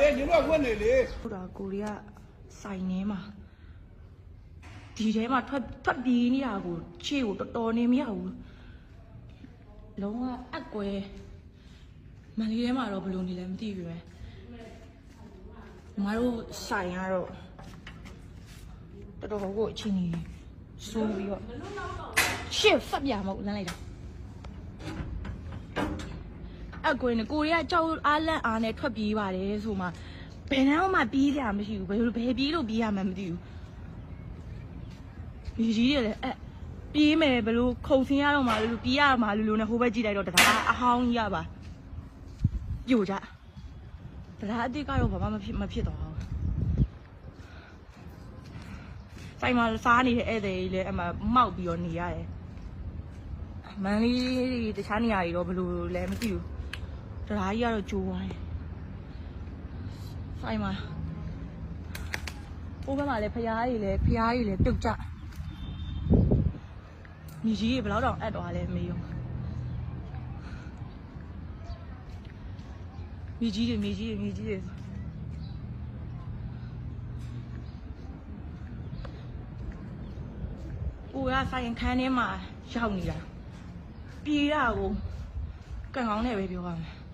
လေညီတို့ကဝင်နေလေဟုတ်တာကိုရီးယားစိုင်ထဲမှာဒီထဲမှာထွက်ထွက်ပြေးနေတာကိုခြေကိုတော်တော်နေမရဘူးလုံးဝအကွဲမန်လေးထဲမှာတော့ဘယ်လိုနေလဲမသိဘူးပဲမတို့ဆိုင်ကတော့တော်တော်ကိုအချင်းကြီးစိုးပြီးတော့ရှစ်ဖတ်ပြမဟုတ်လမ်းလိုက်တာ အကွဲနဲ့ကိုရီးယားကြောက်အားလန့်အားနဲ့ထွက်ပြေးပါတယ်ဆိုမှဘယ်နှမ်းမှပြေးကြမရှိဘူးဘယ်လိုဘယ်ပြေးလို့ပြေးရမှန်းမသိဘူးဒီကြီးတွေလည်းအဲ့ပြေးမယ်ဘယ်လိုခုံဆင်းရတော့မှလို့ပြေးရမှလို့လို့နဲ့ဟိုဘက်ကြည့်လိုက်တော့တရားအဟောင်းကြီးရပါပြိုကြတရားအတိတ်ကတော့ဘာမှမဖြစ်မဖြစ်တော့ဘူးဆိုင်မှာစားနေတဲ့ဧည့်သည်ကြီးလည်းအမှမောက်ပြီးတော့နေရတယ်မန်လေးတခြားနေရာတွေတော့ဘယ်လိုလဲမသိဘူး တရားကြီးကတော့ကြိုးသွားတယ်ဆိုင်မှာဟိုဘက်မှာလည်းဖျားကြီးလည်းဖျားကြီးလည်းပြုတ်ကြညီကြီးကြီးဘယ်တော့တော့အပ်သွားလဲမေးရောမြေကြီးတွေမြေကြီးတွေမြေကြီးတွေကိုကဆိုင်ခန်းထဲမှာရောက်နေတာပြေးရကိုကံကောင်းနဲ့ပဲပြောရမယ်